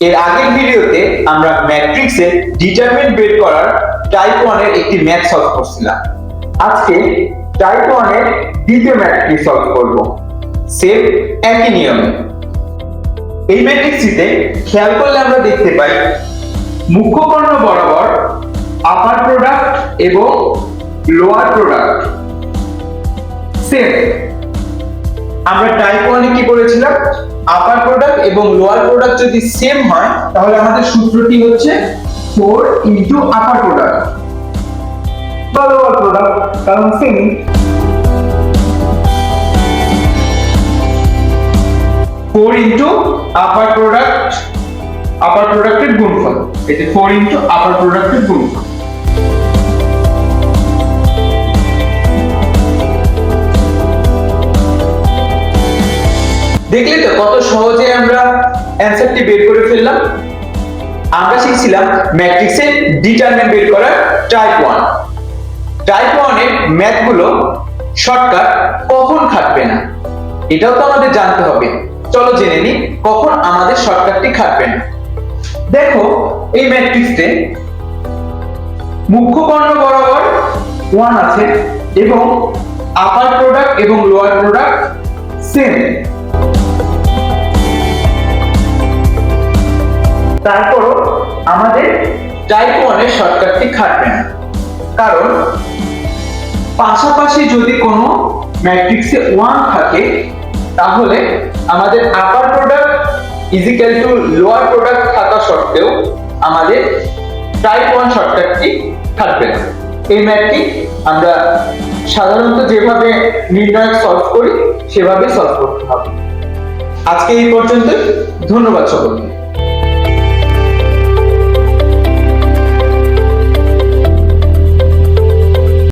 এর আগের ভিডিওতে আমরা ম্যাট্রিক্সের ডিটারমিনেন্ট বের করার টাইপ 1 এর একটি ম্যাথ সলভ করছিলাম। আজকে টাইপ 1 এর দ্বিতীয় ম্যাথটি সলভ করব। সেম একই নিয়মে। এই ম্যাট্রিক্সটিতে খেয়াল করলে আমরা দেখতে পাই, মুখ্য কর্ণ বরাবর আপার প্রোডাক্ট এবং লোয়ার প্রোডাক্ট সেম আমরা টাইপ ওয়ানে কি করেছিলাম? আপার প্রোডাক্ট এবং লোয়ার প্রোডাক্ট যদি সেম হয়, তাহলে আমাদের সূত্রটি হচ্ছে ফোর ইন্টু আপার প্রোডাক্ট বা লোয়ার প্রোডাক্ট কারণ same four into upper product upper প্রোডাক্টের গুণফল। এই ফোর ইন্টু আপার প্রোডাক্টের গুণফল। দেখলে তো কত সহজে আমরা অ্যানসারটি বের করে ফেললাম। আমরা শিখছিলাম ম্যাট্রিক্সের ডিটারমিনেন্ট বের করার টাইপ ওয়ান টাইপ ওয়ান ম্যাথগুলো শর্টকাট কখন খাটবে না? এটাও তো আমাদের জানতে হবে। চলো জেনে নিই কখন আমাদের শর্টকাটটি খাটবে না। দেখো, এই ম্যাট্রিক্সে মুখ্য কর্ণ বরাবর ওয়ান আছে এবং আপার প্রোডাক্ট এবং লোয়ার প্রোডাক্ট সেম তারপরও আমাদের টাইপ ওয়ানের শর্টকাটটি খাটবে না। কারণ পাশাপাশি যদি কোনো ম্যাট্রিক্সে ওয়ান থাকে, তাহলে আমাদের upper product equal to lower product থাকা সত্ত্বেও আমাদের টাইপ ওয়ান শর্টকাটটি থাকবে না। এই ম্যাথটি আমরা সাধারণত যেভাবে নির্ণয় সলভ করি, সেভাবে সলভ করতে হবে। আজকে এই পর্যন্ত ধন্যবাদ সকলকে।